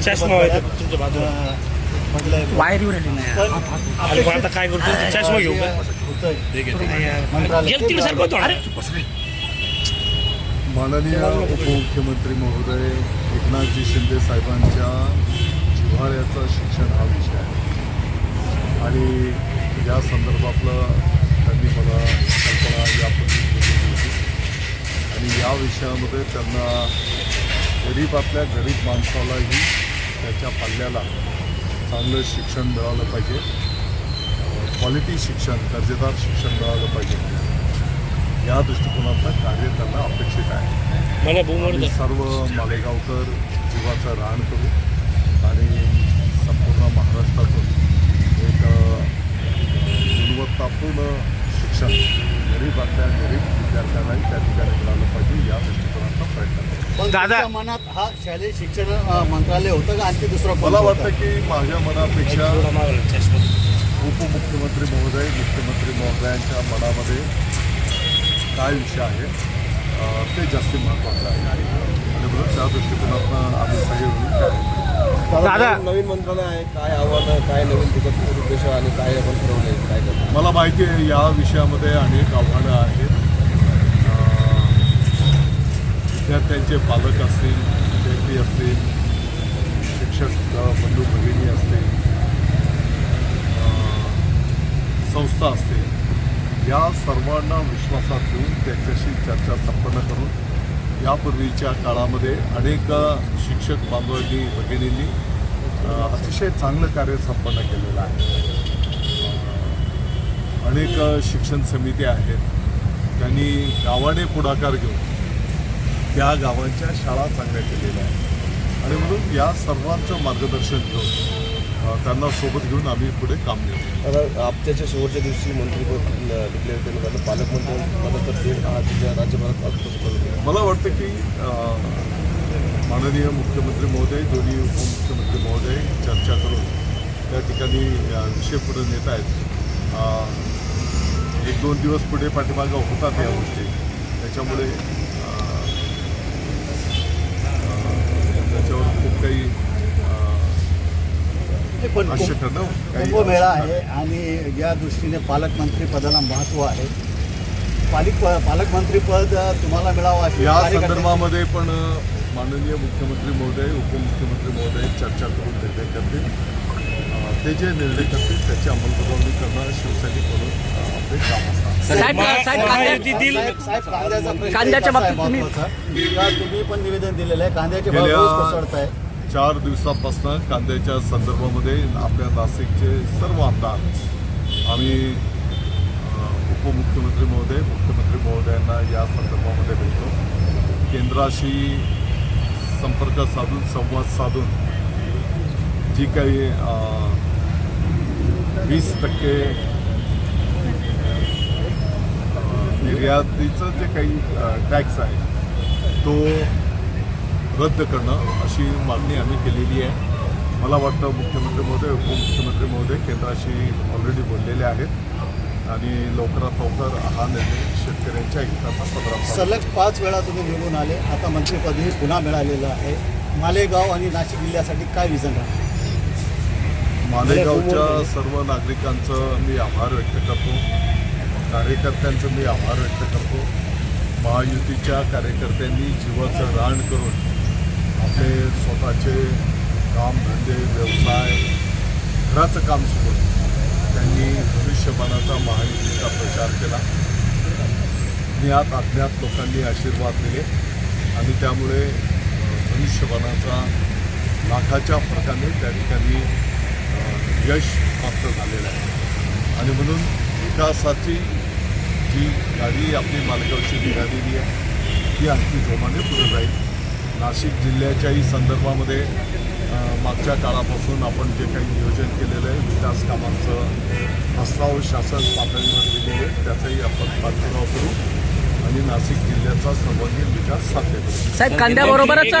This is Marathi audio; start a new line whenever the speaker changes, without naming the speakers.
चष्मा
मंत्रिपद
आहे
मिळालं.
तुमच्या बाजूला
अं, म्हटलंय
वायर येऊ राहिली नाही.
पण
आणि मग आता काय करतो? चष्मा घेऊ का?
होतंय.
ठीक आहे, ठीक
मंत्रालय-
आहे तिकडे सारखं होतं. अरे.
माननीय उपमुख्यमंत्री महोदय एकनाथजी शिंदे साहेबांच्या जिव्हाळ्याचं शिक्षण हा विषय आहे. आणि या संदर्भातलं त्यांनी मला कल्पना यापूर्वी दिलेली होती. आणि या विषयामध्ये त्यांना गरीबातल्या गरीब माणसालाही त्याच्या पल्ल्याला चांगलं शिक्षण मिळालं पाहिजे. क्वालिटी शिक्षण दर्जेदार शिक्षण मिळालं पाहिजे. या दृष्टिकोनातलं कार्य त्यांना अपेक्षित आहे. सर्व मालेगावकर जीवाचं राहण करू आणि संपूर्ण महाराष्ट्रातून एक अ, गुणवत्तापूर्ण शिक्षण गरीबातल्या गरीब विद्यार्थ्यांनाही त्या ठिकाणी मिळालं पाहिजे या दृष्टिकोनाचा प्रयत्न करू
पण
दादा-
मनात हा शालेय शिक्षण मंत्रालय होतं का आणखी दुसरं
मला? वाटतं की माझ्या मनापेक्षा उपमुख्यमंत्री महोदय मुख्यमंत्री महोदयांच्या मनामध्ये काय विषय आहे ते जास्ती महत्त्वाचं आहे आणि म्हणून त्या दृष्टिकोनातनं आम्ही सगळे.
दादा
नवीन मंत्रालय आहे काय आव्हानं काय नवीन तिकट उद्देश आणि काय आपण ठरवले काय
मला माहिती आहे या विषयामध्ये अनेक आव्हानं आहेत विद्यार्थ्यांचे पालक असतील विद्यार्थी असतील शिक्षक बंधू भगिनी असतील संस्था असतील या सर्वांना विश्वासात घेऊन त्यांच्याशी चर्चा संपन्न करून यापूर्वीच्या काळामध्ये अनेक शिक्षक बांधवांनी भगिनींनी अतिशय चांगलं कार्य संपन्न केलेलं आहे. अनेक शिक्षण समिती आहेत. त्यांनी गावाने पुढाकार घेऊन त्या गावांच्या शाळा चांगल्या केलेल्या आहेत. आणि म्हणून या सर्वांचं मार्गदर्शन घेऊन त्यांना सोबत घेऊन आम्ही पुढे काम घेऊ
आता आपत्याच्या शेवटच्या दिवशी मंत्रीपद डिक्लेअर केलं झालं पालकमंत्री राज्यभरात
मला वाटतं की माननीय मुख्यमंत्री महोदय दोन्ही उपमुख्यमंत्री महोदय चर्चा करून त्या ठिकाणी विषय पुढे नेत आहेत. एक दोन दिवस पुढे पाठीमागं होतात या गोष्टी. त्याच्यामुळे काही
कुंभमेळा आहे आणि या दृष्टीने पालकमंत्री पदाला महत्त्व आहे. पालिक पालकमंत्री पद तुम्हाला मिळावं अशी
या संदर्भामध्ये पण माननीय मुख्यमंत्री महोदय उपमुख्यमंत्री महोदय चर्चा करून निर्णय करतील. ते जे निर्णय करतील त्याची अंमलबजावणी करणं शिवसैनिक म्हणून अ, आपले काम
कांद्याच्या बाबतीत तुम्ही-
पण निवेदन दिलेलं आहे. कांद्याचे भाव कोसळत आहे
चार दिवसापासून कांद्याच्या संदर्भामध्ये आपल्या नाशिकचे सर्व आमदार आम्ही उपमुख्यमंत्री महोदय मुख्यमंत्री महोदयांना या संदर्भामध्ये भेटतो केंद्राशी संपर्क साधून संवाद साधून जी काही वीस टक्के निर्यातीचं जे काही टॅक्स आहे तो रद्द करणं अशी मागणी आम्ही केलेली आहे. मला वाटतं मुख्यमंत्री महोदय उपमुख्यमंत्री महोदय केंद्राशी ऑलरेडी बोललेले आहेत. आणि लवकरात लवकर हा निर्णय शेतकऱ्यांच्या हिताचा पदरात
सलग पाच वेळा तुम्ही निवडून आले. आता मंत्रिपदही पुन्हा मिळालेलं आहे. मालेगाव आणि नाशिक जिल्ह्यासाठी काय विजन आहे
मालेगावच्या सर्व नागरिकांचं मी आभार व्यक्त करतो. कार्यकर्त्यांचं मी आभार व्यक्त करतो. महायुतीच्या कार्यकर्त्यांनी जीवाचं रान करून आपले स्वतःचे कामधंदे व्यवसाय घराचं काम सोडून त्यांनी भविष्यमानाचा महायुतीचा प्रचार केला. ज्ञात अज्ञात लोकांनी आशीर्वाद दिले आणि त्यामुळे भविष्यबाणाचा लाखाच्या फरकाने त्या ठिकाणी यश प्राप्त झालेलं आहे. आणि म्हणून विकासाची जी गाडी आपली मालगावची निघालेली आहे ती आणखी जोमाने पुढे जाईल. नाशिक जिल्ह्याच्याही संदर्भामध्ये मागच्या काळापासून आपण जे काही नियोजन केलेलं आहे विकास कामांचं प्रस्ताव शासन पातळीवर दिलेले आहेत, त्याचाही आपण पाठपुरावा करू आणि नाशिक जिल्ह्याचा सर्वांगीण विकास साध्य करू.
साहेब कांद्याबरोबरच